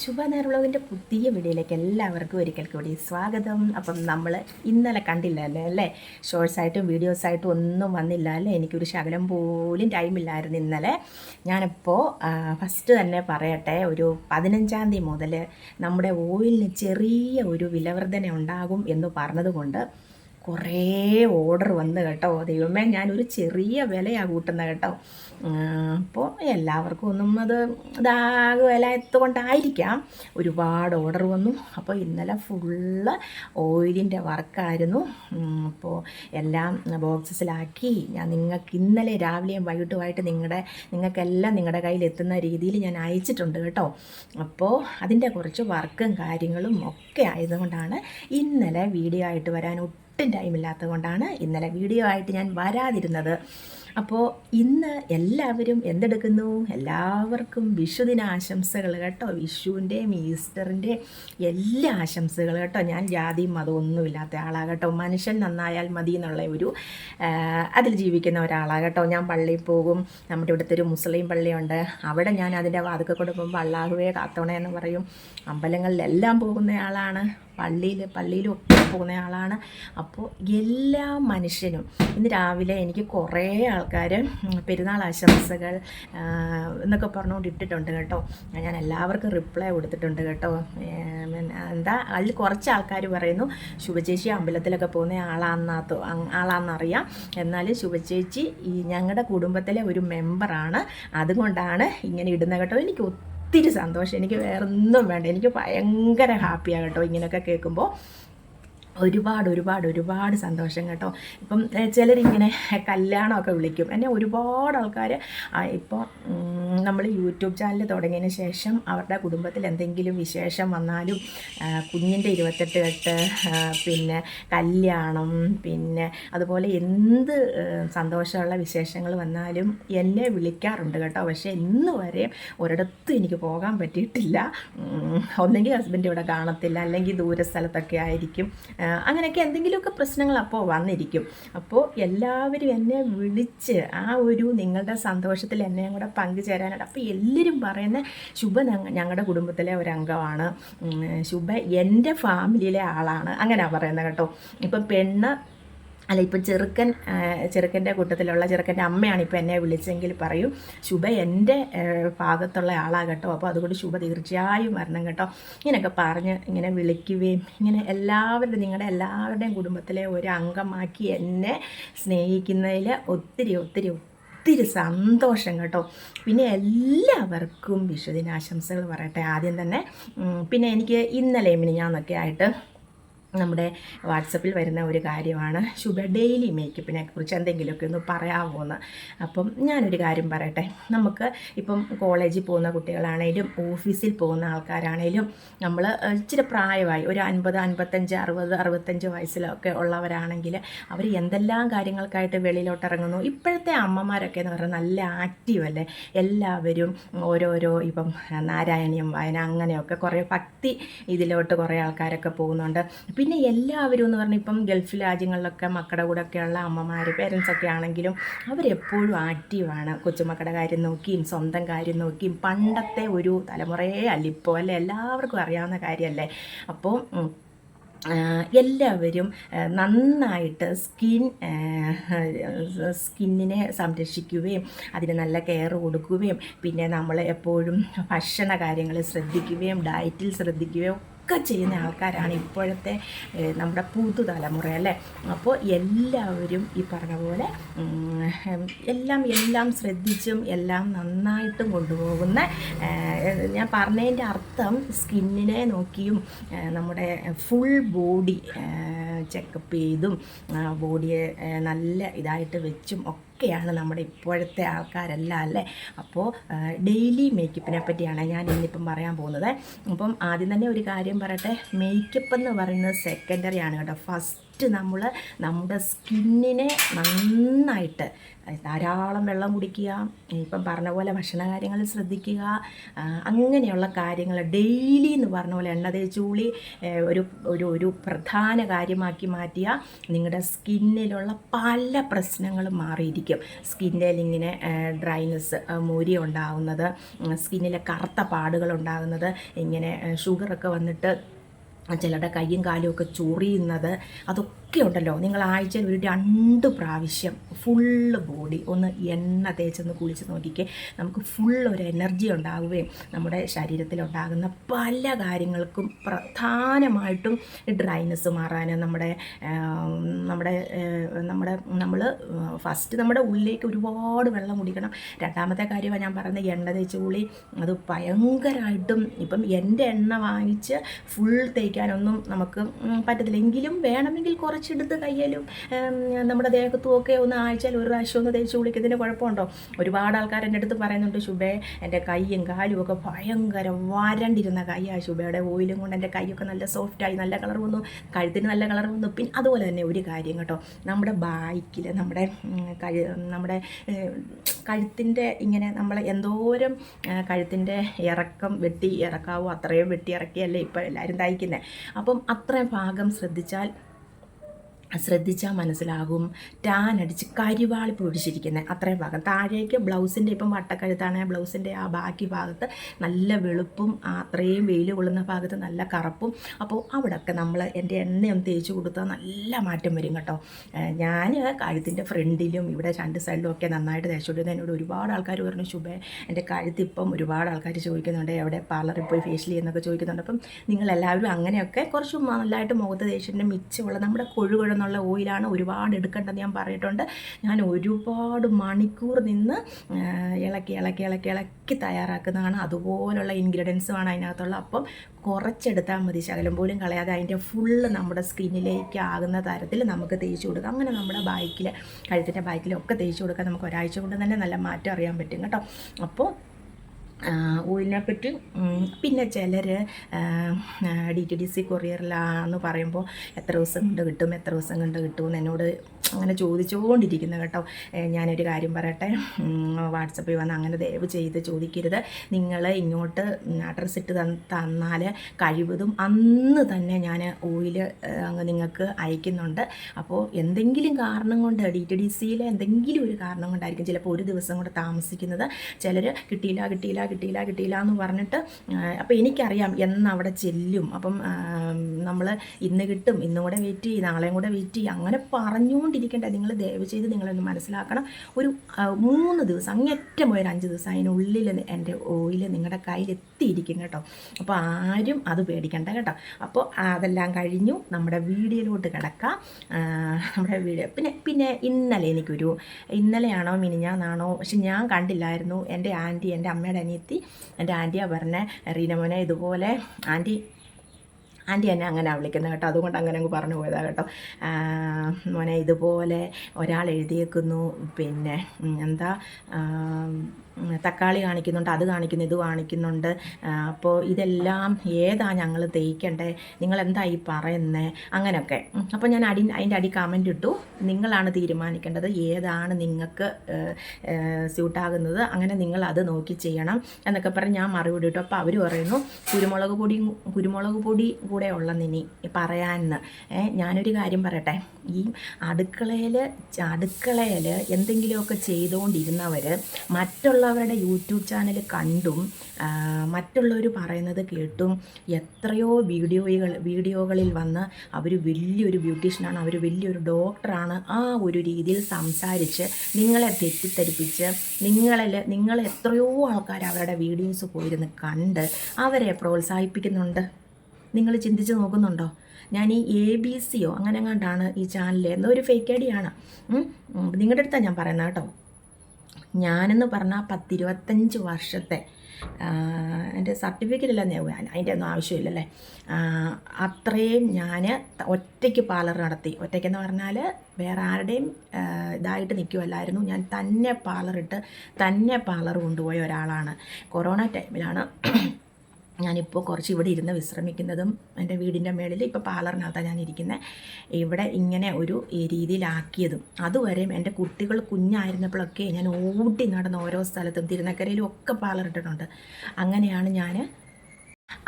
ശുഭനേർവ്ളവിന്റെ പുതിയ വീഡിയോയിലേക്ക് എല്ലാവർക്കും ഒരിക്കൽ കൂടി സ്വാഗതം. അപ്പം നമ്മൾ ഇന്നലെ കണ്ടില്ലല്ലേ അല്ലേ? ഷോർട്സ് ആയിട്ടും വീഡിയോസ് ആയിട്ടും ഒന്നും വന്നില്ല അല്ലേ? എനിക്കൊരു ശകലം പോലും ടൈമില്ലായിരുന്നു ഇന്നലെ. ഞാനിപ്പോൾ ഫസ്റ്റ് തന്നെ പറയട്ടെ ഒരു പതിനഞ്ചാം തീയതി മുതൽ നമ്മുടെ ഓയിലിന് ചെറിയ ഒരു വിലവർധന ഉണ്ടാകും എന്ന് പറഞ്ഞതുകൊണ്ട് കുറേ ഓർഡർ വന്ന് കേട്ടോ. ദൈവമേ ഞാനൊരു ചെറിയ വിലയാണ് കൂട്ടുന്നത് കേട്ടോ. അപ്പോൾ എല്ലാവർക്കും ഒന്നും അത് ഇതാകുമല്ല എത്തുകൊണ്ടായിരിക്കാം. ഒരുപാട് ഓർഡർ വന്നു. അപ്പോൾ ഇന്നലെ ഫുള്ള് ഓയിലിന്റെ വർക്കായിരുന്നു അപ്പോൾ എല്ലാം ബോക്സസിലാക്കി ഞാൻ നിങ്ങൾക്ക് ഇന്നലെ രാവിലെയും വൈകിട്ടുമായിട്ട് നിങ്ങളുടെ നിങ്ങൾക്കെല്ലാം നിങ്ങളുടെ കയ്യിൽ എത്തുന്ന രീതിയിൽ ഞാൻ അയച്ചിട്ടുണ്ട് കേട്ടോ. അപ്പോൾ അതിന്റെ കുറച്ച് വർക്കും കാര്യങ്ങളും ഒക്കെ ആയതുകൊണ്ടാണ് ഇന്നലെ വീഡിയോ ആയിട്ട് വരാൻ ഒട്ടും ടൈമില്ലാത്തത് കൊണ്ടാണ് ഇന്നലെ വീഡിയോ ആയിട്ട് ഞാൻ വരാതിരുന്നത്. അപ്പോൾ ഇന്ന് എല്ലാവരും എന്തെടുക്കുന്നു? എല്ലാവർക്കും വിഷുദിന ആശംസകൾ കേട്ടോ. വിഷുവിന്റെയും ഈസ്റ്ററിന്റെയും എല്ലാ ആശംസകൾ കേട്ടോ. ഞാൻ ജാതിയും മതമൊന്നുമില്ലാത്ത ആളാണ് കേട്ടോ. മനുഷ്യൻ നന്നായാൽ മതി എന്നുള്ള ഒരു അതിൽ ജീവിക്കുന്ന ഒരാളാണ് കേട്ടോ. ഞാൻ പള്ളിയിൽ പോകും. നമ്മുടെ ഇവിടുത്തെ ഒരു മുസ്ലിം പള്ളിയുണ്ട്. അവിടെ ഞാൻ അതിന്റെ വാതുക്കെ കൊടുക്കുമ്പോൾ അള്ളാഹുവേ കാത്തോണേ എന്ന് പറയും. അമ്പലങ്ങളിലെല്ലാം പോകുന്ന ആളാണ്. പള്ളിയിൽ പള്ളിയിലും പോകുന്ന ആളാണ് അപ്പോൾ എല്ലാ മനുഷ്യനും ഇന്ന് രാവിലെ എനിക്ക് കുറേ ആൾക്കാർ പെരുന്നാൾ ആശംസകൾ എന്നൊക്കെ പറഞ്ഞുകൊണ്ട് ഇട്ടിട്ടുണ്ട് കേട്ടോ. ഞാൻ എല്ലാവർക്കും റിപ്ലൈ കൊടുത്തിട്ടുണ്ട് കേട്ടോ. എന്താ അതിൽ കുറച്ച് ആൾക്കാർ പറയുന്നു ശുഭചേച്ചി അമ്പലത്തിലൊക്കെ പോകുന്ന ആളാന്നാത്തോ ആളാന്നറിയാം. എന്നാലും ശുഭചേച്ചി ഈ ഞങ്ങളുടെ കുടുംബത്തിലെ ഒരു മെമ്പറാണ്. അതുകൊണ്ടാണ് ഇങ്ങനെ ഇടുന്ന കേട്ടോ. എനിക്ക് ഒത്തിരി സന്തോഷം. എനിക്ക് വേറെ ഒന്നും വേണ്ട. എനിക്ക് ഭയങ്കര ഹാപ്പിയാണ് കേട്ടോ ഇങ്ങനെയൊക്കെ കേൾക്കുമ്പോൾ ഒരുപാട് ഒരുപാട് ഒരുപാട് സന്തോഷം കേട്ടോ. ഇപ്പം ചിലരിങ്ങനെ കല്യാണമൊക്കെ വിളിക്കും. എന്നെ ഒരുപാട് ആൾക്കാർ ഇപ്പോൾ നമ്മൾ യൂട്യൂബ് ചാനൽ തുടങ്ങിയതിന് ശേഷം അവരുടെ കുടുംബത്തിൽ എന്തെങ്കിലും വിശേഷം വന്നാലും കുഞ്ഞിന്റെ ഇരുപത്തെട്ട് കെട്ട് പിന്നെ കല്യാണം പിന്നെ അതുപോലെ എന്ത് സന്തോഷമുള്ള വിശേഷങ്ങൾ വന്നാലും എന്നെ വിളിക്കാറുണ്ട് കേട്ടോ. പക്ഷേ ഇന്ന് വരെ ഒരിടത്തും എനിക്ക് പോകാൻ പറ്റിയിട്ടില്ല. ഒന്നെങ്കിൽ ഹസ്ബൻഡ് ഇവിടെ കാണത്തില്ല. അല്ലെങ്കിൽ ദൂര സ്ഥലത്തൊക്കെ ആയിരിക്കും അങ്ങനെയൊക്കെ എന്തെങ്കിലുമൊക്കെ പ്രശ്നങ്ങൾ അപ്പോൾ വന്നിരിക്കും. അപ്പോൾ എല്ലാവരും എന്നെ വിളിച്ച് ആ ഒരു നിങ്ങളുടെ സന്തോഷത്തിൽ എന്നെ കൂടെ പങ്കുചേരാനായിട്ട് അപ്പോൾ എല്ലാവരും പറയുന്ന ശുഭ ഞങ്ങളുടെ കുടുംബത്തിലെ ഒരു അംഗമാണ് ശുഭ എന്റെ ഫാമിലിയിലെ ആളാണ്. അങ്ങനെയാണ് പറയുന്നത് കേട്ടോ. ഇപ്പം പെണ്ണ് അല്ല ഇപ്പം ചെറുക്കൻ ചെറുക്കന്റെ കൂട്ടത്തിലുള്ള ചെറുക്കന്റെ അമ്മയാണ് ഇപ്പോൾ എന്നെ വിളിച്ചെങ്കിൽ പറയും ശുഭ എന്റെ ഭാഗത്തുള്ള ആളാണ് കേട്ടോ അപ്പോൾ അതുകൊണ്ട് ശുഭ തീർച്ചയായും വരണം കേട്ടോ. ഇങ്ങനെയൊക്കെ പറഞ്ഞ് ഇങ്ങനെ വിളിക്കുകയും ഇങ്ങനെ എല്ലാവരുടെയും നിങ്ങളുടെ എല്ലാവരുടെയും കുടുംബത്തിലെ ഒരു അംഗമാക്കി എന്നെ സ്നേഹിക്കുന്നതിൽ ഒത്തിരി ഒത്തിരി ഒത്തിരി സന്തോഷം കേട്ടോ. പിന്നെ എല്ലാവർക്കും വിഷുദിനാശംസകൾ പറയട്ടെ. ആദ്യം തന്നെ പിന്നെ എനിക്ക് ഇന്നലെ മിനിഞ്ഞാന്നൊക്കെ ആയിട്ട് നമ്മുടെ വാട്സപ്പിൽ വരുന്ന ഒരു കാര്യമാണ്. ശുഭ ഡെയിലി മേക്കപ്പിനെ കുറിച്ച് എന്തെങ്കിലുമൊക്കെ ഒന്ന് പറയാമോ എന്ന് അപ്പം ഞാനൊരു കാര്യം പറയട്ടെ. നമുക്ക് ഇപ്പം കോളേജിൽ പോകുന്ന കുട്ടികളാണേലും ഓഫീസിൽ പോകുന്ന ആൾക്കാരാണേലും നമ്മൾ ഇച്ചിരി പ്രായമായി ഒരു അൻപത് അൻപത്തഞ്ച് അറുപത് അറുപത്തഞ്ച് വയസ്സിലൊക്കെ ഉള്ളവരാണെങ്കിൽ അവർ എന്തെല്ലാം കാര്യങ്ങൾക്കായിട്ട് വെളിയിലോട്ട് ഇറങ്ങുന്നു ഇപ്പോഴത്തെ അമ്മമാരൊക്കെ എന്ന് പറഞ്ഞാൽ നല്ല ആക്റ്റീവ് അല്ലേ? എല്ലാവരും ഓരോരോ ഇപ്പം നാരായണീയം വായന അങ്ങനെയൊക്കെ കുറേ ഭക്തി ഇതിലോട്ട് കുറേ ആൾക്കാരൊക്കെ പോകുന്നുണ്ട്. പിന്നെ എല്ലാവരും എന്ന് പറഞ്ഞാൽ ഇപ്പം ഗൾഫ് രാജ്യങ്ങളിലൊക്കെ മക്കളുടെ കൂടെ ഒക്കെയുള്ള അമ്മമാർ പേരൻസൊക്കെ ആണെങ്കിലും അവരെപ്പോഴും ആക്റ്റീവാണ് കൊച്ചുമക്കളുടെ കാര്യം നോക്കിയും സ്വന്തം കാര്യം നോക്കിയും പണ്ടത്തെ ഒരു തലമുറയെ അല്ല ഇപ്പോൾ അല്ലേ? എല്ലാവർക്കും അറിയാവുന്ന കാര്യമല്ലേ അപ്പോൾ എല്ലാവരും നന്നായിട്ട് സ്കിൻ സ്കിന്നിനെ സംരക്ഷിക്കുകയും അതിന് നല്ല കെയർ കൊടുക്കുകയും പിന്നെ നമ്മൾ എപ്പോഴും ഭക്ഷണ കാര്യങ്ങൾ ശ്രദ്ധിക്കുകയും ഡയറ്റിൽ ശ്രദ്ധിക്കുകയും ഒക്കെ ചെയ്യുന്ന ആൾക്കാരാണ് ഇപ്പോഴത്തെ നമ്മുടെ പുതുതലമുറ അല്ലേ? അപ്പോൾ എല്ലാവരും ഈ പറഞ്ഞ പോലെ എല്ലാം എല്ലാം ശ്രദ്ധിച്ചും എല്ലാം നന്നായിട്ടും കൊണ്ടുപോകുന്ന ഞാൻ പറഞ്ഞതിന്റെ അർത്ഥം സ്കിന്നിനെ നോക്കിയും നമ്മുടെ ഫുൾ ബോഡി ചെക്കപ്പ് ചെയ്തും ബോഡിയെ നല്ല ഇതായിട്ട് വെച്ചും ഒക്കെയാണ് നമ്മുടെ ഇപ്പോഴത്തെ ആൾക്കാരെല്ലാം അല്ലേ? അപ്പോൾ ഡെയിലി മേക്കപ്പിനെ പറ്റിയാണ് ഞാൻ ഇന്നിപ്പം പറയാൻ പോകുന്നത്. അപ്പം ആദ്യം തന്നെ ഒരു കാര്യം പറയട്ടെ. മേക്കപ്പ് എന്ന് പറയുന്നത് സെക്കൻഡറി ആണ് കേട്ടോ. ഫസ്റ്റ് ഫസ്റ്റ് നമ്മൾ നമ്മുടെ സ്കിന്നിനെ നന്നായിട്ട് ധാരാളം വെള്ളം കുടിക്കുക ഇപ്പം പറഞ്ഞ പോലെ ഭക്ഷണ കാര്യങ്ങൾ ശ്രദ്ധിക്കുക അങ്ങനെയുള്ള കാര്യങ്ങൾ ഡെയിലി എന്ന് പറഞ്ഞ പോലെ എണ്ണ ഏഹ്, ഒരു ഒരു ഒരു പ്രധാന കാര്യമാക്കി മാറ്റിയ നിങ്ങളുടെ സ്കിന്നിലുള്ള പല പ്രശ്നങ്ങളും മാറിയിരിക്കും. സ്കിന്നിൽ ഇങ്ങനെ ഡ്രൈനെസ് മൂരി ഉണ്ടാകുന്നത് സ്കിന്നിലെ കറുത്ത പാടുകൾ ഉണ്ടാകുന്നത് ഇങ്ങനെ ഷുഗറൊക്കെ വന്നിട്ട് ചിലരുടെ കയ്യും കാലും ഒക്കെ ചൊറിയുന്നത് അതൊക്കെ ഉണ്ടല്ലോ നിങ്ങൾ ആഴ്ചയിൽ ഒരു രണ്ട് പ്രാവശ്യം ഫുള്ള് ബോഡി ഒന്ന് എണ്ണ തേച്ചൊന്ന് കുളിച്ച് നോക്കിക്കേ. നമുക്ക് ഫുൾ ഒരു എനർജി ഉണ്ടാവുകയും നമ്മുടെ ശരീരത്തിലുണ്ടാകുന്ന പല കാര്യങ്ങൾക്കും പ്രധാനമായിട്ടും ഡ്രൈനസ് മാറാൻ നമ്മുടെ നമ്മുടെ നമ്മുടെ നമ്മൾ ഫസ്റ്റ് നമ്മുടെ ഉള്ളിലേക്ക് ഒരുപാട് വെള്ളം കുടിക്കണം. രണ്ടാമത്തെ കാര്യമാണ് ഞാൻ പറയുന്നത് എണ്ണ തേച്ച് കുളി. അത് ഭയങ്കരമായിട്ടും ഇപ്പം എന്റെ എണ്ണ വാങ്ങിച്ച് ഫുൾ തേക്കാനൊന്നും നമുക്ക് പറ്റത്തില്ല. എങ്കിലും വേണമെങ്കിൽ കുറച്ചെടുത്ത് കയ്യിലും നമ്മുടെ ദേഹത്തും ഒക്കെ ഒന്ന് ആഴ്ചയിൽ ഒരു പ്രാവശ്യം ഒന്ന് തേച്ച് കുളിക്കുന്നതിന് കുഴപ്പമുണ്ടോ? ഒരുപാട് ആൾക്കാർ എന്റെ അടുത്ത് പറയുന്നുണ്ട് ശുഭേ എന്റെ കൈയും കാലും ഒക്കെ ഭയങ്കര വരണ്ടിരുന്ന കൈയാണ് ശുഭയുടെ ഓയിലും കൊണ്ട് എന്റെ കൈയൊക്കെ നല്ല സോഫ്റ്റായി നല്ല കളർ വന്നു കഴുത്തിന് നല്ല കളർ വന്നു. പിന്നെ അതുപോലെ തന്നെ ഒരു കാര്യം കേട്ടോ. നമ്മുടെ ബാക്കിൽ നമ്മുടെ കഴു നമ്മുടെ കഴുത്തിന്റെ ഇങ്ങനെ നമ്മൾ എന്തോരം കഴുത്തിന്റെ ഇറക്കം വെട്ടി ഇറക്കാവോ അത്രയും വെട്ടി ഇറക്കിയല്ലേ ഇപ്പോൾ എല്ലാവരും തയ്ക്കുന്നത് അപ്പം അത്രയും ഭാഗം ശ്രദ്ധിച്ചാൽ ശ്രദ്ധിച്ചാൽ മനസ്സിലാകും. ടാൻ അടിച്ച് കരിവാളി പൊടിച്ചിരിക്കുന്നത് അത്രയും ഭാഗം. താഴേക്ക് ബ്ലൗസിന്റെ ഇപ്പം വട്ടക്കഴുത്താണ്. ബ്ലൗസിന്റെ ആ ബാക്കി ഭാഗത്ത് നല്ല വെളുപ്പും അത്രയും വെയിൽ കൊള്ളുന്ന ഭാഗത്ത് നല്ല കറുപ്പും. അപ്പോൾ അവിടെയൊക്കെ നമ്മൾ എന്റെ എണ്ണയൊന്ന് തേച്ച് കൊടുത്താൽ നല്ല മാറ്റം വരും കേട്ടോ. ഞാൻ കഴുത്തിന്റെ ഫ്രണ്ടിലും ഇവിടെ രണ്ട് സൈഡിലും ഒക്കെ നന്നായിട്ട് തേച്ച് കൊടുക്കുന്നത് എന്നോട് ഒരുപാട് ആൾക്കാർ പറഞ്ഞു ശുഭ എന്റെ കഴുത്ത് ഇപ്പം ഒരുപാട് ആൾക്കാർ ചോദിക്കുന്നുണ്ട്. എവിടെ പാർലറിൽ പോയി ഫേഷ്യൽ ചെയ്യുന്നൊക്കെ ചോദിക്കുന്നുണ്ട്. അപ്പം നിങ്ങളെല്ലാവരും അങ്ങനെയൊക്കെ കുറച്ച് നല്ലതായിട്ട് മുഖത്ത് തേച്ചിന്റെ മിച്ചമുള്ള നമ്മുടെ കൊഴുകൊഴുന്നുള്ള ഓയിലാണ് ഒരുപാട് എടുക്കേണ്ടത് ഞാൻ പറഞ്ഞിട്ടുണ്ട്. ഞാൻ ഒരുപാട് മണിക്കൂർ നിന്ന് ഇളക്കി ഇളക്കി ഇളക്കി ഇളക്കി തയ്യാറാക്കുന്നതാണ്. അതുപോലുള്ള ഇൻഗ്രീഡിയൻസുമാണ് അതിനകത്തുള്ള. അപ്പം കുറച്ചെടുത്താൽ മതി. ശകലം പോലും കളയാതെ അതിന്റെ ഫുള്ള് നമ്മുടെ സ്കിന്നിലേക്ക് ആകുന്ന തരത്തിൽ നമുക്ക് തേച്ച് കൊടുക്കാം. അങ്ങനെ നമ്മുടെ ബാക്കിൽ കഴുത്തിന്റെ ബാക്കിലൊക്കെ തേച്ച് കൊടുക്കാൻ നമുക്ക് ഒരാഴ്ച കൊണ്ട് തന്നെ നല്ല മാറ്റം അറിയാൻ പറ്റും കേട്ടോ. അപ്പോൾ ഓയിലിനെ പറ്റി പിന്നെ ചിലർ ഡി ടി ഡി സി കൊറിയറിലാന്ന് പറയുമ്പോൾ എത്ര ദിവസം കൊണ്ട് കിട്ടും എത്ര ദിവസം കൊണ്ട് കിട്ടുമെന്ന് എന്നോട് അങ്ങനെ ചോദിച്ചുകൊണ്ടിരിക്കുന്നു കേട്ടോ. ഞാനൊരു കാര്യം പറയട്ടെ. വാട്സപ്പിൽ വന്ന് അങ്ങനെ ദയവ് ചെയ്ത് ചോദിക്കരുത്. നിങ്ങൾ ഇങ്ങോട്ട് അഡ്രസ്സ് ഇട്ട് തന്ന് തന്നാൽ കഴിവതും അന്ന് തന്നെ ഞാൻ ഓയിൽ അങ്ങ് നിങ്ങൾക്ക് അയക്കുന്നുണ്ട്. അപ്പോൾ എന്തെങ്കിലും കാരണം കൊണ്ട് ഡി ടി ഡി സിയിലെ എന്തെങ്കിലും ഒരു കാരണം കൊണ്ടായിരിക്കും ചിലപ്പോൾ ഒരു ദിവസം കൂടെ താമസിക്കുന്നത്. ചിലർ കിട്ടിയില്ല കിട്ടിയില്ല കിട്ടിയില്ല കിട്ടിയില്ല എന്ന് പറഞ്ഞിട്ട് അപ്പോൾ എനിക്കറിയാം എന്ന് അവിടെ ചെല്ലും. അപ്പം നമ്മൾ ഇന്ന് കിട്ടും ഇന്നും കൂടെ വെയിറ്റ് ചെയ്യും നാളെയും കൂടെ വെയിറ്റ് ചെയ്യും അങ്ങനെ പറഞ്ഞുകൊണ്ടിരിക്കേണ്ട നിങ്ങൾ ദയവ് ചെയ്ത് നിങ്ങളൊന്ന് മനസ്സിലാക്കണം. ഒരു മൂന്ന് ദിവസം അങ്ങേറ്റം ഒരു അഞ്ച് ദിവസം അതിനുള്ളിൽ എന്റെ ഓയിൽ നിങ്ങളുടെ കയ്യിൽ എത്തിയിരിക്കും കേട്ടോ. അപ്പോൾ ആരും അത് പേടിക്കണ്ട കേട്ടോ. അപ്പോൾ അതെല്ലാം കഴിഞ്ഞു. നമ്മുടെ വീഡിയോയിലോട്ട് കിടക്കാം. നമ്മുടെ വീഡിയോ പിന്നെ പിന്നെ ഇന്നലെ എനിക്കൊരു ഇന്നലെയാണോ മിനിഞ്ഞാന്നാണോ പക്ഷെ ഞാൻ കണ്ടില്ലായിരുന്നു. എന്റെ ആന്റി എന്റെ അമ്മയുടെ അനിയത്തി എന്റെ ആന്റിയാണ് പറഞ്ഞ റീനമോനെ ഇതുപോലെ ആന്റി ആന്റി എന്നെ അങ്ങനെ വിളിക്കുന്നത് കേട്ടോ. അതുകൊണ്ട് അങ്ങനെ അങ്ങ് പറഞ്ഞു പോയതാണ് കേട്ടോ. മോനെ ഇതുപോലെ ഒരാൾ എഴുതിയേക്കുന്നു. പിന്നെ എന്താ തക്കാളി കാണിക്കുന്നുണ്ട് അത് കാണിക്കുന്നു ഇത് കാണിക്കുന്നുണ്ട്. അപ്പോൾ ഇതെല്ലാം ഏതാ ഞങ്ങൾ തേക്കണ്ടേ? നിങ്ങൾ എന്താ ഈ പറയുന്നത് അങ്ങനെയൊക്കെ അപ്പോൾ ഞാൻ അടി അതിന്റെ അടി കമന്റ് ഇട്ടു. നിങ്ങളാണ് തീരുമാനിക്കേണ്ടത് ഏതാണ് നിങ്ങൾക്ക് സ്യൂട്ടാകുന്നത്. അങ്ങനെ നിങ്ങൾ അത് നോക്കി ചെയ്യണം എന്നൊക്കെ പറഞ്ഞ് ഞാൻ മറുപടി ഇട്ടു. അപ്പോൾ അവർ പറയുന്നു കുരുമുളക് പൊടി കുരുമുളക് പൊടി കൂടെ ഉള്ളെന്നിനി പറയാമെന്ന് ഏ, ഞാനൊരു കാര്യം പറയട്ടെ. ഈ അടുക്കളയിൽ അടുക്കളയിൽ എന്തെങ്കിലുമൊക്കെ ചെയ്തുകൊണ്ടിരുന്നവർ മറ്റുള്ളവരുടെ യൂട്യൂബ് ചാനൽ കണ്ടും മറ്റുള്ളവർ പറയുന്നത് കേട്ടും എത്രയോ വീഡിയോകൾ വീഡിയോകളിൽ വന്ന് അവർ വലിയൊരു ബ്യൂട്ടീഷ്യനാണ് അവർ വലിയൊരു ഡോക്ടറാണ് ആ ഒരു രീതിയിൽ സംസാരിച്ച് നിങ്ങളെ തെറ്റിദ്ധരിപ്പിച്ച് നിങ്ങളിൽ നിങ്ങൾ എത്രയോ ആൾക്കാർ അവരുടെ വീഡിയോസ് പോയിരുന്ന് കണ്ട് അവരെ പ്രോത്സാഹിപ്പിക്കുന്നുണ്ട്. നിങ്ങൾ ചിന്തിച്ച് നോക്കുന്നുണ്ടോ? ഞാൻ ഈ എ ബി സിയോ അങ്ങനെ കണ്ടാണ് ഈ ചാനൽ എന്നൊരു ഫേക്ക് ഐ ഡിയാണ് നിങ്ങളുടെ അടുത്താണ് ഞാൻ പറയുന്നത് കേട്ടോ. ഞാനെന്ന് പറഞ്ഞാൽ പത്തിരുപത്തഞ്ച് വർഷത്തെ എന്റെ സർട്ടിഫിക്കറ്റ് എല്ലാം അതിന്റെ ഒന്നും ആവശ്യമില്ലല്ലേ? അത്രയും ഞാൻ ഒറ്റയ്ക്ക് പാർലർ നടത്തി. ഒറ്റയ്ക്കെന്ന് പറഞ്ഞാൽ വേറെ ആരുടെയും ഇതായിട്ട് നിൽക്കുമല്ലായിരുന്നു ഞാൻ തന്നെ പാർലറിട്ട് തന്നെ പാർലർ കൊണ്ടുപോയ ഒരാളാണ്. കൊറോണ ടൈമിലാണ് ഞാനിപ്പോൾ കുറച്ച് ഇവിടെ ഇരുന്ന് വിശ്രമിക്കുന്നതും എന്റെ വീടിന്റെ മേളിൽ ഇപ്പോൾ പാർലറിനകത്താണ് ഞാൻ ഇരിക്കുന്നത് ഇവിടെ ഇങ്ങനെ ഒരു രീതിയിലാക്കിയതും. അതുവരെയും എന്റെ കുട്ടികൾ കുഞ്ഞായിരുന്നപ്പോഴൊക്കെ ഞാൻ ഓടി നടന്ന ഓരോ സ്ഥലത്തും തിരുനക്കരയിലും ഒക്കെ പാർലർ ഇട്ടിട്ടുണ്ട്. അങ്ങനെയാണ് ഞാൻ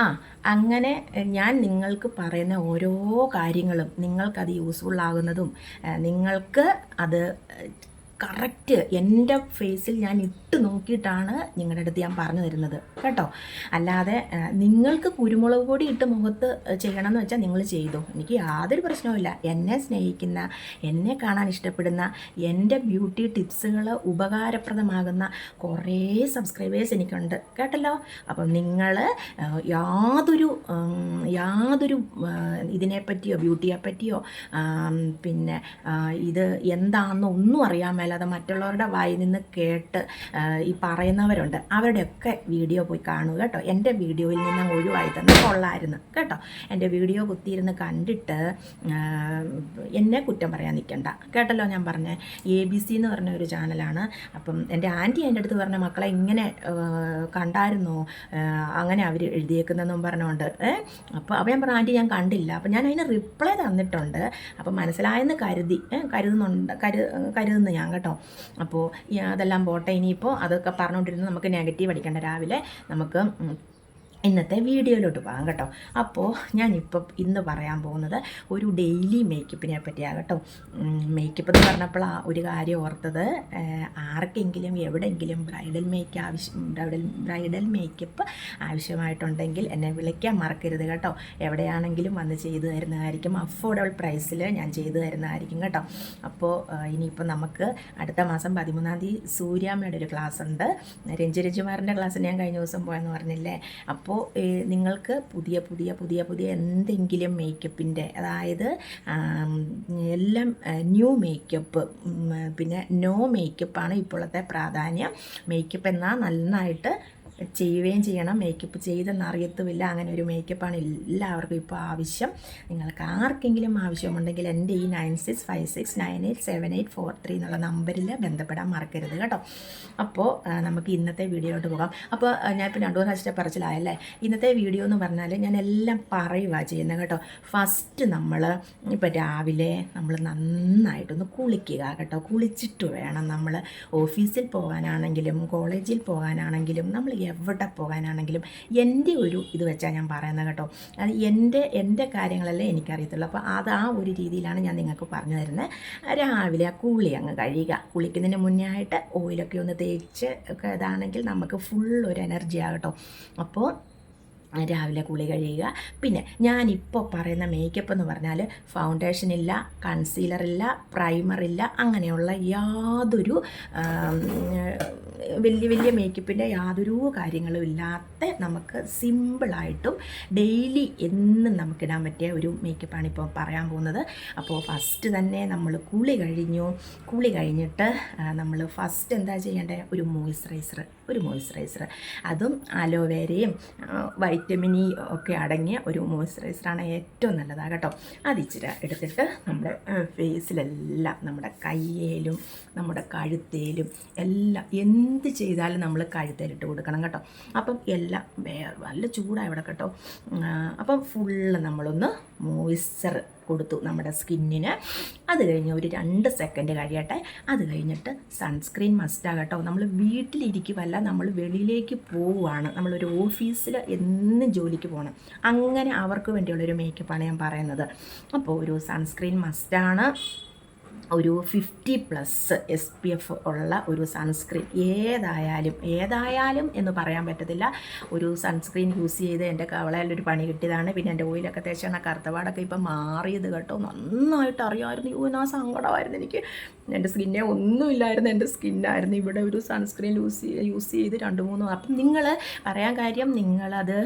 ആ അങ്ങനെ ഞാൻ നിങ്ങൾക്ക് പറയുന്ന ഓരോ കാര്യങ്ങളും നിങ്ങൾക്കത് യൂസ്ഫുൾ ആകുന്നതും നിങ്ങൾക്ക് അത് കറക്റ്റ് എന്റെ ഫേസിൽ ഞാൻ ഇട്ട് നോക്കിയിട്ടാണ് നിങ്ങളുടെ അടുത്ത് ഞാൻ പറഞ്ഞു തരുന്നത്. കേട്ടോ? അല്ലാതെ നിങ്ങൾക്ക് കുരുമുളക് പൊടി ഇട്ട് മുഖത്ത് ചെയ്യണം എന്ന് വെച്ചാൽ നിങ്ങൾ ചെയ്തു. എനിക്ക് യാതൊരു പ്രശ്നവുമില്ല എന്നെ സ്നേഹിക്കുന്ന എന്നെ കാണാൻ ഇഷ്ടപ്പെടുന്ന എന്റെ ബ്യൂട്ടി ടിപ്സുകൾ ഉപകാരപ്രദമാകുന്ന കുറേ സബ്സ്ക്രൈബേഴ്സ് എനിക്കുണ്ട്. കേട്ടല്ലോ? അപ്പം നിങ്ങൾ യാതൊരു യാതൊരു ഇതിനെപ്പറ്റിയോ ബ്യൂട്ടിയെ പറ്റിയോ ആം, പിന്നെ ഇത് എന്താണെന്നോ ഒന്നും അറിയാൻ മേലാതെ മറ്റുള്ളവരുടെ വായിൽ നിന്ന് കേട്ട് ഈ പറയുന്നവരുണ്ട്. അവരുടെയൊക്കെ വീഡിയോ പോയി കാണുക കേട്ടോ. എന്റെ വീഡിയോയിൽ നിന്ന് ഒഴിവായി തന്നെ കൊള്ളായിരുന്നു കേട്ടോ. എന്റെ വീഡിയോ കുത്തിയിരുന്ന് കണ്ടിട്ട് എന്നെ കുറ്റം പറയാൻ നിൽക്കണ്ട. കേട്ടല്ലോ ഞാൻ പറഞ്ഞ എ ബി സി എന്ന് പറഞ്ഞ ഒരു ചാനലാണ്. അപ്പം എന്റെ ആന്റി എന്റെ അടുത്ത് പറഞ്ഞ മക്കളെ ഇങ്ങനെ കണ്ടായിരുന്നു? അങ്ങനെ അവർ എഴുതിയേക്കുന്നതെന്നും പറഞ്ഞുകൊണ്ട് അപ്പോൾ അപ്പോൾ ഞാൻ പറഞ്ഞു ആന്റി ഞാൻ കണ്ടില്ല. അപ്പോൾ ഞാൻ അതിന് റിപ്ലൈ തന്നിട്ടുണ്ട്. അപ്പം മനസ്സിലായെന്ന് കരുതി കരുതുന്നുണ്ട് കരു കരുതുന്നു ഞാൻ കേട്ടോ. അപ്പോൾ അതെല്ലാം പോട്ടെ. ഇനിയിപ്പോൾ അതൊക്കെ പറഞ്ഞുകൊണ്ടിരുന്ന് നമുക്ക് നെഗറ്റീവ് അടിക്കേണ്ട. രാവിലെ നമുക്ക് ഇന്നത്തെ വീഡിയോയിലോട്ട് പോകാം കേട്ടോ. അപ്പോൾ ഞാനിപ്പം ഇന്ന് പറയാൻ പോകുന്നത് ഒരു ഡെയിലി മേക്കപ്പിനെ പറ്റിയാണ് കേട്ടോ. മേക്കപ്പ് എന്ന് പറഞ്ഞപ്പോൾ ആ ഒരു കാര്യം ഓർത്തത്. ആർക്കെങ്കിലും എവിടെയെങ്കിലും ബ്രൈഡൽ മേക്ക് ആവശ്യം ബ്രൈഡൽ ബ്രൈഡൽ മേക്കപ്പ് ആവശ്യമായിട്ടുണ്ടെങ്കിൽ എന്നെ വിളിക്കാൻ മറക്കരുത് കേട്ടോ. എവിടെയാണെങ്കിലും വന്ന് ചെയ്തു തരുന്നതായിരിക്കും. അഫോർഡബിൾ പ്രൈസിൽ ഞാൻ ചെയ്തു തരുന്നതായിരിക്കും കേട്ടോ. അപ്പോൾ ഇനിയിപ്പോൾ നമുക്ക് അടുത്ത മാസം പതിമൂന്നാം തീയതി സൂര്യാമ്മയുടെ ഒരു ക്ലാസ് ഉണ്ട്. രഞ്ജു രഞ്ജുമാറിന്റെ ക്ലാസ്സിന് ഞാൻ കഴിഞ്ഞ ദിവസം പോയെന്ന് പറഞ്ഞില്ലേ? അപ്പോൾ നിങ്ങൾക്ക് പുതിയ പുതിയ പുതിയ പുതിയ എന്തെങ്കിലും മേക്കപ്പിന്റെ അതായത് എല്ലാം ന്യൂ മേക്കപ്പ് പിന്നെ നോ മേക്കപ്പാണ് ഇപ്പോഴത്തെ പ്രാധാന്യം. മേക്കപ്പ് എന്നാൽ നന്നായിട്ട് ചെയ്യുകയും ചെയ്യണം. മേക്കപ്പ് ചെയ്തെന്ന് അറിയത്തുമില്ല. അങ്ങനെ ഒരു മേക്കപ്പാണ് എല്ലാവർക്കും ഇപ്പോൾ ആവശ്യം. നിങ്ങൾക്ക് ആർക്കെങ്കിലും ആവശ്യമുണ്ടെങ്കിൽ എന്റെ ഈ nine six five six nine eight seven eight four three എന്നുള്ള നമ്പറിൽ ബന്ധപ്പെടാൻ മറക്കരുത് കേട്ടോ. അപ്പോൾ നമുക്ക് ഇന്നത്തെ വീഡിയോയിലോട്ട് പോകാം. അപ്പോൾ ഞാൻ ഇപ്പോൾ രണ്ടു മൂന്ന് പ്രാവശ്യത്തെ പറച്ചിലായല്ലേ? ഇന്നത്തെ വീഡിയോ എന്ന് പറഞ്ഞാൽ ഞാൻ എല്ലാം പറയുക ചെയ്യുന്നത് കേട്ടോ. ഫസ്റ്റ് നമ്മൾ ഇപ്പോൾ രാവിലെ നമ്മൾ നന്നായിട്ടൊന്ന് കുളിക്കുക കേട്ടോ. കുളിച്ചിട്ട് വേണം നമ്മൾ ഓഫീസിൽ പോകാനാണെങ്കിലും കോളേജിൽ പോകാനാണെങ്കിലും നമ്മൾ എവിടെ പോകാനാണെങ്കിലും എന്റെ ഒരു ഇത് വെച്ചാൽ ഞാൻ പറയുന്നത് കേട്ടോ. അത് എന്റെ എന്റെ കാര്യങ്ങളല്ലേ എനിക്കറിയത്തുള്ളൂ. അപ്പോൾ അത് ആ ഒരു രീതിയിലാണ് ഞാൻ നിങ്ങൾക്ക് പറഞ്ഞു തരുന്നത്. രാവിലെ ആ കുളി അങ്ങ് കഴിയുക കുളിക്കുന്നതിന് മുന്നേ ആയിട്ട് ഓയിലൊക്കെ ഒന്ന് തേച്ച് ഒക്കെ ഇതാണെങ്കിൽ നമുക്ക് ഫുൾ ഒരു എനർജി ആകട്ടോ അപ്പോൾ രാവിലെ കുളി കഴിയുക. പിന്നെ ഞാനിപ്പോൾ പറയുന്ന മേക്കപ്പ് എന്ന് പറഞ്ഞാൽ ഫൗണ്ടേഷൻ ഇല്ല കൺസീലർ ഇല്ല പ്രൈമർ ഇല്ല അങ്ങനെയുള്ള യാതൊരു വലിയ വലിയ മേക്കപ്പിന്റെ യാതൊരു കാര്യങ്ങളും ഇല്ലാത്ത നമുക്ക് സിമ്പിളായിട്ടും ഡെയിലി എന്നും നമുക്കിടാൻ പറ്റിയ ഒരു മേക്കപ്പാണ് ഇപ്പോൾ പറയാൻ പോകുന്നത്. അപ്പോൾ ഫസ്റ്റ് തന്നെ നമ്മൾ കുളി കഴിഞ്ഞു. കുളി കഴിഞ്ഞിട്ട് നമ്മൾ ഫസ്റ്റ് എന്താ ചെയ്യേണ്ടത് ഒരു മോയ്സ്ചറൈസർ ഒരു മോയ്സ്ചറൈസർ അതും അലോവേരയും വൈറ്റമിൻ ഇ ഒക്കെ അടങ്ങിയ ഒരു മോയ്സ്ചറൈസറാണ് ഏറ്റവും നല്ലതാണ് കേട്ടോ. അത് ഇച്ചിരി എടുത്തിട്ട് നമ്മുടെ ഫേസിലെല്ലാം നമ്മുടെ കയ്യേലും നമ്മുടെ കഴുത്തേലും എല്ലാം എന്ത് ചെയ്താലും നമ്മൾ കഴുത്തേലിട്ട് കൊടുക്കണം കേട്ടോ. അപ്പം എല്ലാം നല്ല ചൂടാണ് ഇവിടെ കേട്ടോ. അപ്പം ഫുള്ള് നമ്മളൊന്ന് മോയ്സ്ചർ കൊടുത്തു നമ്മുടെ സ്കിന്നിന്. അത് കഴിഞ്ഞ് ഒരു രണ്ട് സെക്കൻഡ് കഴിയട്ടെ. അത് കഴിഞ്ഞിട്ട് സൺസ്ക്രീൻ മസ്റ്റാണ് കേട്ടോ. നമ്മൾ വീട്ടിലിരിക്കുമല്ല നമ്മൾ വെളിയിലേക്ക് പോവുകയാണ് നമ്മളൊരു ഓഫീസിൽ എന്നും ജോലിക്ക് പോകണം അങ്ങനെ അവർക്ക് വേണ്ടിയുള്ളൊരു മേക്കപ്പാണ് ഞാൻ പറയുന്നത്. അപ്പോൾ ഒരു സൺസ്ക്രീൻ മസ്റ്റാണ് ഒരു fifty plus S P F ഉള്ള ഒരു സൺസ്ക്രീൻ ഏതായാലും ഏതായാലും എന്ന് പറയാൻ പറ്റത്തില്ല. ഒരു സൺസ്ക്രീൻ യൂസ് ചെയ്ത് എന്റെ കവളയിലൊരു പണി കിട്ടിയതാണ്. പിന്നെ എന്റെ ഓയിലൊക്കെ തേച്ചാണ് കറുത്തപാടൊക്കെ ഇപ്പം മാറിയത് കേട്ടോ. നന്നായിട്ട് അറിയാമായിരുന്നു. യോ എന്നാ സങ്കടമായിരുന്നു എനിക്ക്. എന്റെ സ്കിന്നേ ഒന്നുമില്ലായിരുന്നു. എന്റെ സ്കിന്നായിരുന്നു ഇവിടെ ഒരു സൺസ്ക്രീൻ യൂസ് യൂസ് ചെയ്ത് രണ്ട് മൂന്ന് അപ്പം നിങ്ങൾ പറയാൻ കാര്യം നിങ്ങളത്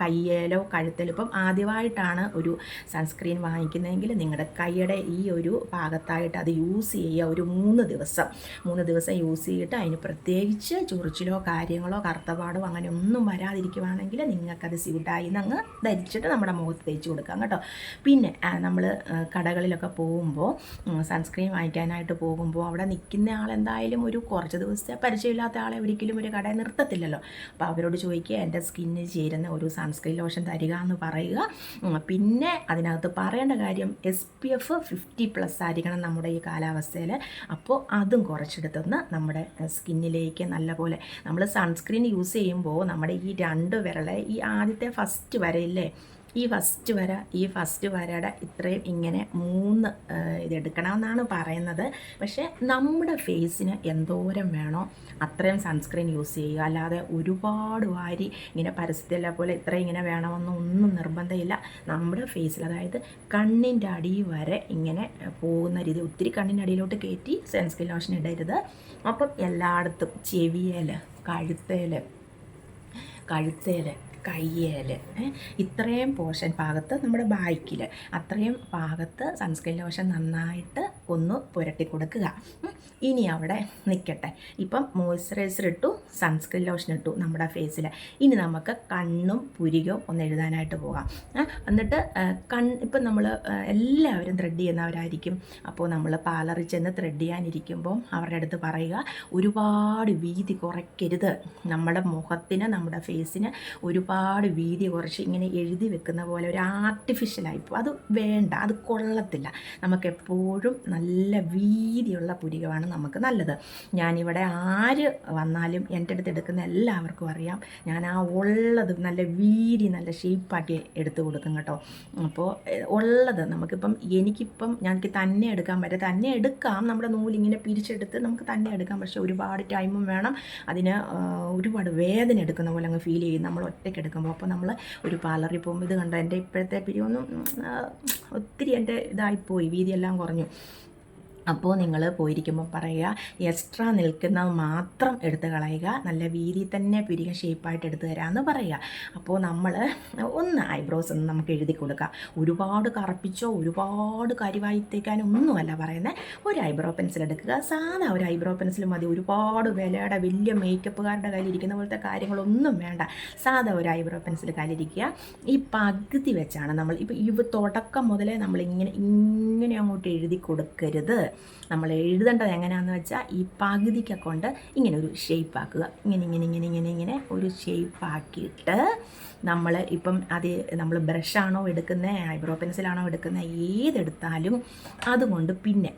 കയ്യേലോ കഴുത്തിലോ ഇപ്പം ആദ്യമായിട്ടാണ് ഒരു സൺസ്ക്രീൻ വാങ്ങിക്കുന്നതെങ്കിൽ നിങ്ങളുടെ കൈയുടെ ഈ ഒരു ഭാഗത്തായിട്ട് അത് യൂസ് ചെയ്യുക ഒരു മൂന്ന് ദിവസം. മൂന്ന് ദിവസം യൂസ് ചെയ്തിട്ട് അതിന് പ്രത്യേകിച്ച് ചൊറിച്ചിലോ കാര്യങ്ങളോ കറുത്തപാടോ അങ്ങനെ ഒന്നും വരാതിരിക്കുവാണെങ്കിൽ നിങ്ങൾക്കത് സ്യൂട്ടായി അങ്ങ് ധരിച്ചിട്ട് നമ്മുടെ മുഖത്ത് തേച്ച് കൊടുക്കാം കേട്ടോ. പിന്നെ നമ്മൾ കടകളിലൊക്കെ പോകുമ്പോൾ സൺസ്ക്രീൻ വാങ്ങിക്കാനായിട്ട് പോകുമ്പോൾ അവിടെ നിൽക്കുന്ന ആളെന്തായാലും ഒരു കുറച്ച് ദിവസത്തെ പരിചയമില്ലാത്ത ആളെ ഒരിക്കലും ഒരു കടയിൽ നിർത്തത്തില്ലല്ലോ. അപ്പോൾ അവരോട് ചോദിക്കുക എന്റെ സ്കിന്നിന് ചേരുന്ന ഒരു സൺസ്ക്രീൻ ലോഷൻ തരിക എന്ന് പറയുക. പിന്നെ അതിനകത്ത് പറയേണ്ട കാര്യം S P F fifty plus ആയിരിക്കണം നമ്മുടെ ഈ കാലാവസ്ഥയിൽ അപ്പോൾ അതും കുറച്ചെടുത്തൊന്ന് നമ്മുടെ സ്കിന്നിലേക്ക് നല്ലപോലെ നമ്മൾ സൺസ്ക്രീൻ യൂസ് ചെയ്യുമ്പോൾ നമ്മുടെ ഈ രണ്ട് വിരളെ ഈ ആദ്യത്തെ ഫസ്റ്റ് വരയില്ലേ ഈ ഫസ്റ്റ് വര ഈ ഫസ്റ്റ് വരയുടെ ഇത്രയും ഇങ്ങനെ മൂന്ന് ഇതെടുക്കണമെന്നാണ് പറയുന്നത്. പക്ഷേ നമ്മുടെ ഫേസിന് എന്തോരം വേണോ അത്രയും സൺസ്ക്രീൻ യൂസ് ചെയ്യുക. അല്ലാതെ ഒരുപാട് വാരി ഇങ്ങനെ പരസ്യത്തിലെ പോലെ ഇത്രയും ഇങ്ങനെ വേണമെന്ന് ഒന്നും നിർബന്ധമില്ല. നമ്മുടെ ഫേസിൽ അതായത് കണ്ണിന്റെ അടി വരെ ഇങ്ങനെ പോകുന്ന രീതി ഒത്തിരി കണ്ണിന്റെ അടിയിലോട്ട് കയറ്റി സൺസ്ക്രീൻ ലോഷൻ ഇടരുത്. അപ്പം എല്ലായിടത്തും ചെവിയേൽ കഴുത്തേൽ കഴുത്തേൽ കയ്യേൽ ഇത്രയും പോർഷൻ ഭാഗത്ത് നമ്മുടെ ബാക്കിൽ അത്രയും ഭാഗത്ത് സൺസ്ക്രീൻ ലോഷൻ നന്നായിട്ട് ഒന്ന് പുരട്ടി കൊടുക്കുക. ഇനി അവിടെ നിൽക്കട്ടെ ഇപ്പം മോയ്സ്ചറൈസർ ഇട്ടു സൺസ്ക്രീൻ ലോഷൻ ഇട്ടു നമ്മുടെ ഫേസിൽ ഇനി നമുക്ക് കണ്ണും പുരികവും ഒന്ന് എഴുതാനായിട്ട് പോകാം. എന്നിട്ട് കൺ ഇപ്പം നമ്മൾ എല്ലാവരും ത്രെഡ് ചെയ്യുന്നവരായിരിക്കും. അപ്പോൾ നമ്മൾ പാലറി ചെന്ന് ത്രെഡ് ചെയ്യാനിരിക്കുമ്പോൾ അവരുടെ അടുത്ത് പറയുക ഒരുപാട് വീതി കുറയ്ക്കരുത്. നമ്മുടെ മുഖത്തിന് നമ്മുടെ ഫേസിന് ഒരുപാട് വീതി കുറച്ച് ഇങ്ങനെ എഴുതി വെക്കുന്ന പോലെ ഒരു ആർട്ടിഫിഷ്യലായിപ്പോൾ അത് വേണ്ട അത് കൊള്ളത്തില്ല. നമുക്കെപ്പോഴും നല്ല വീതിയുള്ള പുരികമാണ് നമുക്ക് നല്ലത്. ഞാനിവിടെ ആര് വന്നാലും എന്റെ അടുത്ത് എടുക്കുന്ന എല്ലാവർക്കും അറിയാം. ഞാൻ ആ ഉള്ളത് നല്ല വീതി നല്ല ഷേപ്പാക്കി എടുത്ത് കൊടുക്കും കേട്ടോ. അപ്പോൾ ഉള്ളത് നമുക്കിപ്പം എനിക്കിപ്പം ഞങ്ങൾക്ക് തന്നെ എടുക്കാൻ പറ്റും തന്നെ എടുക്കാം. നമ്മുടെ നൂലിങ്ങനെ പിരിച്ചെടുത്ത് നമുക്ക് തന്നെ എടുക്കാം. പക്ഷേ ഒരുപാട് ടൈമും വേണം. അതിന് ഒരുപാട് വേദന എടുക്കുന്ന പോലെ അങ്ങ് ഫീൽ ചെയ്യും. നമ്മൾ ഒറ്റയ്ക്ക് എടുക്കുമ്പോൾ അപ്പോൾ നമ്മൾ ഒരു പാർലറിൽ പോകുമ്പോൾ ഇത് കണ്ടോ? എന്റെ ഇപ്പോഴത്തെ പിരിവൊന്നും ഒത്തിരി എന്റെ ഇതായിപ്പോയി വീതിയെല്ലാം കുറഞ്ഞു. അപ്പോൾ നിങ്ങൾ പോയിരിക്കുമ്പോൾ പറയുക എക്സ്ട്രാ നിൽക്കുന്നത് മാത്രം എടുത്ത് കളയുക നല്ല വീതി തന്നെ പിരിക ഷേപ്പായിട്ട് എടുത്ത് തരാമെന്ന് പറയുക. അപ്പോൾ നമ്മൾ ഒന്ന് ഐബ്രോസ് ഒന്ന് നമുക്ക് എഴുതി കൊടുക്കുക ഒരുപാട് കറുപ്പിച്ചോ ഒരുപാട് കരിവായിത്തേക്കാനോ ഒന്നുമല്ല പറയുന്നത് ഒരു ഐബ്രോ പെൻസിൽ എടുക്കുക. സാധാ ഒരു ഐബ്രോ പെൻസിൽ മതി. ഒരുപാട് വിലയുടെ വലിയ മേക്കപ്പുകാരുടെ കയ്യിലിരിക്കുന്ന പോലത്തെ കാര്യങ്ങളൊന്നും വേണ്ട. സാധാ ഒരു ഐബ്രോ പെൻസിൽ കയ്യിലിരിക്കുക. ഈ പകുതി വെച്ചാണ് നമ്മൾ ഇപ്പോൾ ഇവ തുടക്കം മുതലേ നമ്മൾ ഇങ്ങനെ ഇങ്ങനെ അങ്ങോട്ട് എഴുതി കൊടുക്കരുത്. നമ്മൾ എഴുതേണ്ടത് എങ്ങനെയാണെന്ന് വെച്ചാൽ ഈ പകുതിക്ക കൊണ്ട് ഇങ്ങനെ ഒരു ഷേപ്പ് ആക്കുക. ഇങ്ങനെ ഇങ്ങനെ ഇങ്ങനെ ഇങ്ങനെ ഇങ്ങനെ ഒരു ഷേപ്പ് ആക്കിയിട്ട് നമ്മൾ ഇപ്പം അത് നമ്മൾ ബ്രഷാണോ എടുക്കുന്നത് ഐബ്രോ പെൻസിലാണോ എടുക്കുന്നത് ഏതെടുത്താലും അതുകൊണ്ട് പിന്നെ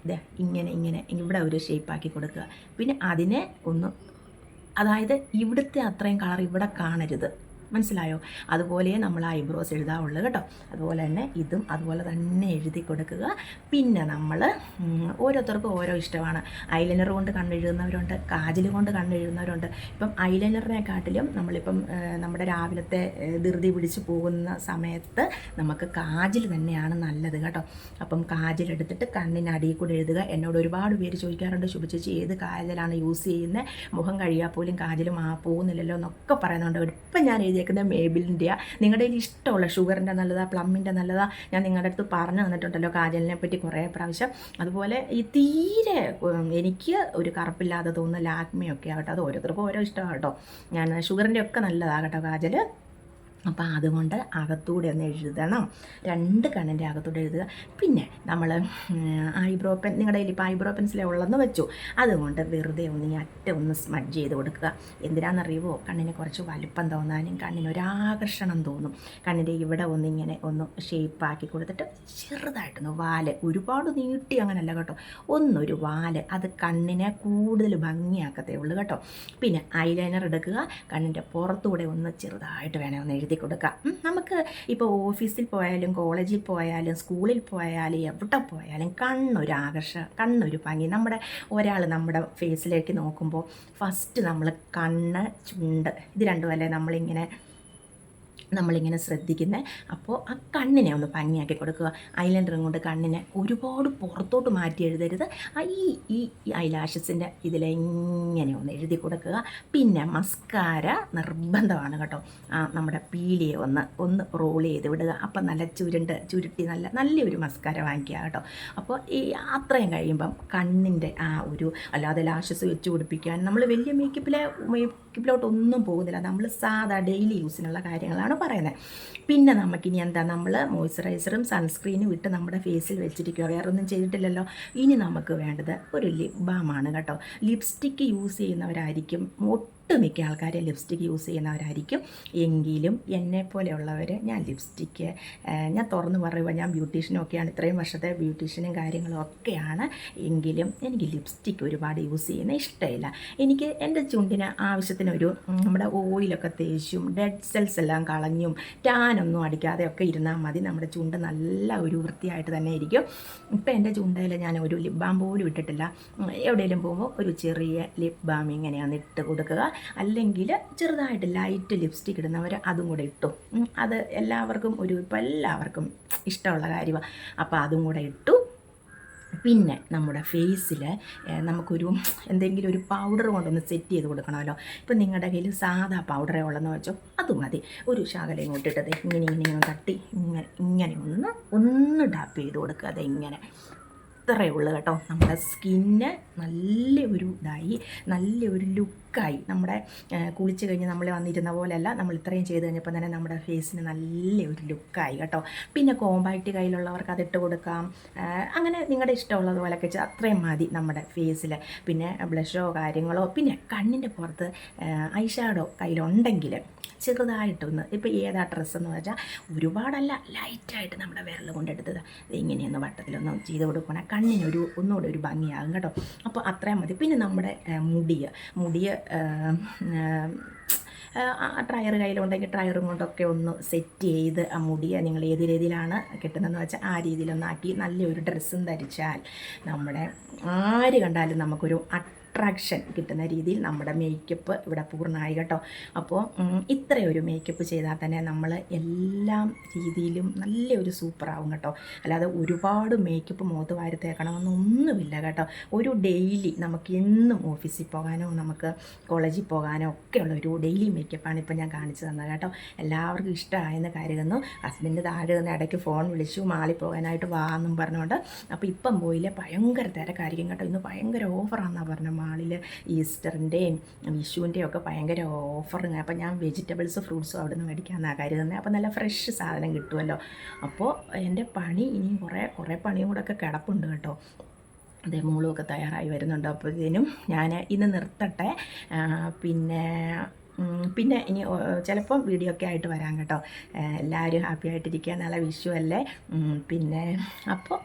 ഇങ്ങനെ ഇങ്ങനെ ഇവിടെ ഒരു ഷേപ്പ് ആക്കി കൊടുക്കുക. പിന്നെ അതിനെ ഒന്ന് അതായത് ഇവിടുത്തെ അത്രയും കളർ ഇവിടെ കാണരുത്. മനസ്സിലായോ? അതുപോലെ നമ്മൾ ഐബ്രോസ് എഴുതാവുള്ളൂ കേട്ടോ. അതുപോലെ തന്നെ ഇതും അതുപോലെ തന്നെ എഴുതി കൊടുക്കുക. പിന്നെ നമ്മൾ ഓരോരുത്തർക്കും ഓരോ ഇഷ്ടമാണ്. ഐലൈനർ കൊണ്ട് കണ്ണെഴുതുന്നവരുണ്ട് കാജൽ കൊണ്ട് കണ്ണെഴുതുന്നവരുണ്ട്. ഇപ്പം ഐലൈനറിനെക്കാട്ടിലും നമ്മളിപ്പം നമ്മുടെ രാവിലത്തെ ധൃതി പിടിച്ച് പോകുന്ന സമയത്ത് നമുക്ക് കാജൽ തന്നെയാണ് നല്ലത് കേട്ടോ. അപ്പം കാജൽ എടുത്തിട്ട് കണ്ണിനടിയിൽ കൂടെ എഴുതുക. എന്നോട് ഒരുപാട് പേര് ചോദിക്കാറുണ്ട് ശുഭിച്ചേച്ചി ഏത് കാജലാണ് യൂസ് ചെയ്യുന്നത്? മുഖം കഴിയാൽ പോലും കാജലും ആ പോകുന്നില്ലല്ലോ എന്നൊക്കെ പറയുന്നുണ്ട്. ഇപ്പം ഞാൻ എഴുതിയേക്കുന്നത് മേബിലിന്റെയാണ് നിങ്ങളുടെ കയ്യിൽ ഇഷ്ടമുള്ള ഷുഗറിന്റെ നല്ലതാണ് പ്ലമ്മിന്റെ നല്ലതാണ് ഞാൻ നിങ്ങളുടെ അടുത്ത് പറഞ്ഞു തന്നിട്ടുണ്ടല്ലോ കാജലിനെ പറ്റി കുറേ പ്രാവശ്യം. അതുപോലെ ഈ തീരെ എനിക്ക് ഒരു കറുപ്പില്ലാതെ തോന്നുന്ന ലാക്മിയൊക്കെ ആകട്ടെ അത് ഓരോരുത്തർക്കും ഓരോ ഇഷ്ടമാണ് കേട്ടോ. ഞാൻ ഷുഗറിന്റെ ഒക്കെ നല്ലതാണ് കേട്ടോ കാജൽ അപ്പോൾ അതുകൊണ്ട് അകത്തൂടെ ഒന്ന് എഴുതണം. രണ്ട് കണ്ണിന്റെ അകത്തൂടെ എഴുതുക. പിന്നെ നമ്മൾ ഐബ്രോ പെൻ നിങ്ങളുടെ കയ്യിൽ ഇപ്പോൾ ഐബ്രോ പെൻസിലേ ഉള്ളെന്ന് വെച്ചു. അതുകൊണ്ട് വെറുതെ ഒന്ന് ഈ അറ്റ ഒന്ന് സ്മഡ്ജ് ചെയ്ത് കൊടുക്കുക. എന്തിനാണെന്നറിയുമോ കണ്ണിന് കുറച്ച് വലുപ്പം തോന്നാനും കണ്ണിന് ഒരാകർഷണം തോന്നും. കണ്ണിന്റെ ഇവിടെ ഒന്ന് ഇങ്ങനെ ഒന്ന് ഷേപ്പാക്കി കൊടുത്തിട്ട് ചെറുതായിട്ടൊന്ന് വാൽ ഒരുപാട് നീട്ടി അങ്ങനല്ല കേട്ടോ. ഒന്നൊരു വാൽ അത് കണ്ണിനെ കൂടുതൽ ഭംഗിയാക്കത്തേ ഉള്ളൂ കേട്ടോ. പിന്നെ ഐലൈനർ എടുക്കുക. കണ്ണിന്റെ പുറത്തൂടെ ഒന്ന് ചെറുതായിട്ട് വേണേ ഒന്ന് എഴുതി കൊടുക്കുക കൊടുക്കാം. നമുക്ക് ഇപ്പോൾ ഓഫീസിൽ പോയാലും കോളേജിൽ പോയാലും സ്കൂളിൽ പോയാലും എവിടെ പോയാലും കണ്ണൊരു ആകർഷ കണ്ണൊരു ഭംഗി. നമ്മുടെ ഒരാൾ നമ്മുടെ ഫേസിലേക്ക് നോക്കുമ്പോൾ ഫസ്റ്റ് നമ്മൾ കണ്ണ് ചുണ്ട് ഇത് രണ്ടുമല്ലേ നമ്മളിങ്ങനെ നമ്മളിങ്ങനെ ശ്രദ്ധിക്കുന്നത് അപ്പോൾ ആ കണ്ണിനെ ഒന്ന് ഭംഗിയാക്കി കൊടുക്കുക. ഐലൻഡറും കൊണ്ട് കണ്ണിനെ ഒരുപാട് പുറത്തോട്ട് മാറ്റി എഴുതരുത്. ഈ ഈ ഐലാഷസിന്റെ ഇതിലെങ്ങനെ ഒന്ന് എഴുതി കൊടുക്കുക. പിന്നെ മസ്കാര നിർബന്ധമാണ് കേട്ടോ. ആ നമ്മുടെ പീലിയെ ഒന്ന് ഒന്ന് റോൾ ചെയ്ത് വിടുക. അപ്പം നല്ല ചുരുണ്ട് ചുരുട്ടി നല്ല നല്ലൊരു മസ്കാര വാങ്ങിക്കുക കേട്ടോ. അപ്പോൾ ഈ അത്രയും കഴിയുമ്പം കണ്ണിന്റെ ആ ഒരു അല്ലാതെ ലാഷസ് വെച്ച് കൊടുപ്പിക്കാൻ നമ്മൾ വലിയ മേക്കപ്പിലെ മേക്കപ്പിലോട്ടൊന്നും പോകുന്നില്ല. നമ്മൾ സാധാ ഡെയിലി യൂസിനുള്ള കാര്യങ്ങളാണ് പറയുന്നത്. പിന്നെ നമുക്കിനി എന്താ? നമ്മൾ മോയ്സ്ചറൈസറും സൺസ്ക്രീനും ഇട്ട് നമ്മുടെ ഫേസിൽ വെച്ചിരിക്കുക വേറെ ഒന്നും ചെയ്തിട്ടില്ലല്ലോ. ഇനി നമുക്ക് വേണ്ടത് ഒരു ലിപ് ബാമാണ് കേട്ടോ. ലിപ്സ്റ്റിക്ക് യൂസ് ചെയ്യുന്നവരായിരിക്കും ഒട്ടുമിക്ക ആൾക്കാരെ ലിപ്സ്റ്റിക് യൂസ് ചെയ്യുന്നവരായിരിക്കും. എങ്കിലും എന്നെ പോലെയുള്ളവർ ഞാൻ ലിപ്സ്റ്റിക്ക് ഞാൻ തുറന്നു പറയുമ്പോൾ ഞാൻ ബ്യൂട്ടീഷ്യനും ഒക്കെയാണ്. ഇത്രയും വർഷത്തെ ബ്യൂട്ടീഷ്യനും കാര്യങ്ങളും ഒക്കെയാണ്. എങ്കിലും എനിക്ക് ലിപ്സ്റ്റിക് ഒരുപാട് യൂസ് ചെയ്യുന്ന ഇഷ്ടമില്ല. എനിക്ക് എന്റെ ചുണ്ടിന് ആവശ്യത്തിനൊരു നമ്മുടെ ഓയിലൊക്കെ തേച്ചും ഡെഡ് സെൽസ് എല്ലാം കളഞ്ഞും ടാനൊന്നും അടിക്കാതെ ഒക്കെ ഇരുന്നാൽ മതി. നമ്മുടെ ചുണ്ട് നല്ല ഒരു വൃത്തിയായിട്ട് തന്നെ ഇരിക്കും. ഇപ്പം എന്റെ ചുണ്ടയിൽ ഞാൻ ഒരു ലിപ് ബാം പോലും ഇട്ടിട്ടില്ല. എവിടെയെങ്കിലും പോകുമ്പോൾ ഒരു ചെറിയ ലിപ് ബാം ഇങ്ങനെയാണ് ഇട്ട് കൊടുക്കുക. അല്ലെങ്കിൽ ചെറുതായിട്ട് ലൈറ്റ് ലിപ്സ്റ്റിക് ഇടുന്നവർ അതും കൂടെ ഇട്ടു. അത് എല്ലാവർക്കും ഒരു ഇപ്പം എല്ലാവർക്കും ഇഷ്ടമുള്ള കാര്യമാണ് അപ്പോൾ അതും കൂടെ ഇട്ടു. പിന്നെ നമ്മുടെ ഫേസിൽ നമുക്കൊരു എന്തെങ്കിലും ഒരു പൗഡർ കൊണ്ടൊന്ന് സെറ്റ് ചെയ്ത് കൊടുക്കണമല്ലോ. ഇപ്പം നിങ്ങളുടെ കയ്യിൽ സാധാ പൗഡറേ ഉള്ളതെന്ന് വെച്ചോ അത് മതി. ഒരു ശകലം ഇങ്ങോട്ടിട്ടത് ഇങ്ങനെ ഇങ്ങനെ ഇങ്ങനെ തട്ടി ഇങ്ങനെ ഇങ്ങനെ ഒന്ന് ഒന്ന് ടാപ്പ് ചെയ്ത് കൊടുക്കുക അത് ഇങ്ങനെ. ഇത്രയേ ഉള്ളൂ കേട്ടോ. നമ്മുടെ സ്കിന്ന് നല്ല ഒരു ഇതായി നല്ല ഒരു ലുക്കായി. നമ്മുടെ കുളിച്ച് കഴിഞ്ഞ് നമ്മൾ വന്നിരുന്ന പോലെയല്ല നമ്മൾ ഇത്രയും ചെയ്ത് കഴിഞ്ഞപ്പോൾ തന്നെ നമ്മുടെ ഫേസിന് നല്ല ഒരു ലുക്കായി കേട്ടോ. പിന്നെ കോമ്പാക്റ്റ് കയ്യിലുള്ളവർക്ക് അതിട്ട് കൊടുക്കാം. അങ്ങനെ നിങ്ങളുടെ ഇഷ്ടമുള്ളത് പോലെയൊക്കെ വെച്ചാൽ അത്രയും മതി നമ്മുടെ ഫേസിൽ പിന്നെ ബ്ലഷോ കാര്യങ്ങളോ പിന്നെ കണ്ണിന്റെ പുറത്ത് ഐഷാഡോ കയ്യിലുണ്ടെങ്കിൽ ചെറുതായിട്ടൊന്ന്. ഇപ്പോൾ ഏതാ ഡ്രസ്സ് എന്ന് വെച്ചാൽ ഒരുപാടല്ല ലൈറ്റായിട്ട് നമ്മുടെ വിരൽ കൊണ്ടെടുത്തത്. ഇങ്ങനെയൊന്ന് വട്ടത്തിലൊന്ന് ചെയ്ത് കൊടുക്കണം കണ്ണിനൊരു ഒന്നുകൂടെ ഒരു ഭംഗിയാകും കേട്ടോ. അപ്പോൾ അത്രയും മതി. പിന്നെ നമ്മുടെ മുടിയ. മുടിയ മുടിയ ട്രയർ കയ്യിലുണ്ടെങ്കിൽ ട്രയറും കൊണ്ടൊക്കെ ഒന്ന് സെറ്റ് ചെയ്ത് ആ മുടിയെ നിങ്ങൾ ഏത് രീതിയിലാണ് കിട്ടുന്നതെന്ന് വെച്ചാൽ ആ രീതിയിലൊന്നാക്കി നല്ലൊരു ഡ്രസ്സും ധരിച്ചാൽ നമ്മുടെ ആര് കണ്ടാലും നമുക്കൊരു അട്രാക്ഷൻ കിട്ടുന്ന രീതിയിൽ നമ്മുടെ മേക്കപ്പ് ഇവിടെ പൂർണമായി കേട്ടോ. അപ്പോൾ ഇത്രയൊരു മേക്കപ്പ് ചെയ്താൽ തന്നെ നമ്മൾ എല്ലാ രീതിയിലും നല്ലൊരു സൂപ്പറാവും കേട്ടോ. അല്ലാതെ ഒരുപാട് മേക്കപ്പ് മുഖത്ത് വാരത്തേക്കണമെന്നൊന്നുമില്ല കേട്ടോ. ഒരു ഡെയിലി നമുക്ക് എന്നും ഓഫീസിൽ പോകാനോ നമുക്ക് കോളേജിൽ പോകാനോ ഒക്കെയുള്ള ഒരു ഡെയിലി മേക്കപ്പാണ് ഇപ്പോൾ ഞാൻ കാണിച്ചു തന്നത് കേട്ടോ. എല്ലാവർക്കും ഇഷ്ടമായെന്ന് കരുതുന്നു. ഹസ്ബൻഡ് താഴെ നിന്ന് ഇടയ്ക്ക് ഫോൺ വിളിച്ചു മാളിൽ പോകാനായിട്ട് വാ എന്നും പറഞ്ഞുകൊണ്ട്. അപ്പോൾ ഇപ്പം പോയില്ലേ ഭയങ്കര തിരക്കായിരിക്കും കേട്ടോ. ഇന്ന് ഭയങ്കര ഓഫറാണെന്നാണ് പറഞ്ഞത് മാളിൽ ഈസ്റ്ററിന്റെയും വിഷുവിന്റെയും ഒക്കെ ഭയങ്കര ഓഫറും അപ്പോൾ ഞാൻ വെജിറ്റബിൾസ് ഫ്രൂട്ട്സും അവിടെ നിന്ന് മേടിക്കാമെന്നാണ് തന്നെ അപ്പോൾ നല്ല ഫ്രഷ് സാധനം കിട്ടുമല്ലോ. അപ്പോൾ എന്റെ പണി ഇനിയും കുറേ കുറേ പണിയും കൂടെ ഒക്കെ കിടപ്പുണ്ട് കേട്ടോ. അതേ മോളുമൊക്കെ തയ്യാറായി വരുന്നുണ്ട്. അപ്പോഴത്തേനും ഞാൻ ഇന്ന് നിർത്തട്ടെ. പിന്നെ പിന്നെ ഇനി ചിലപ്പം വീഡിയോ ഒക്കെ ആയിട്ട് വരാം കേട്ടോ. എല്ലാവരും ഹാപ്പി ആയിട്ടിരിക്കുക. നല്ല വിഷു അല്ലേ പിന്നെ അപ്പോൾ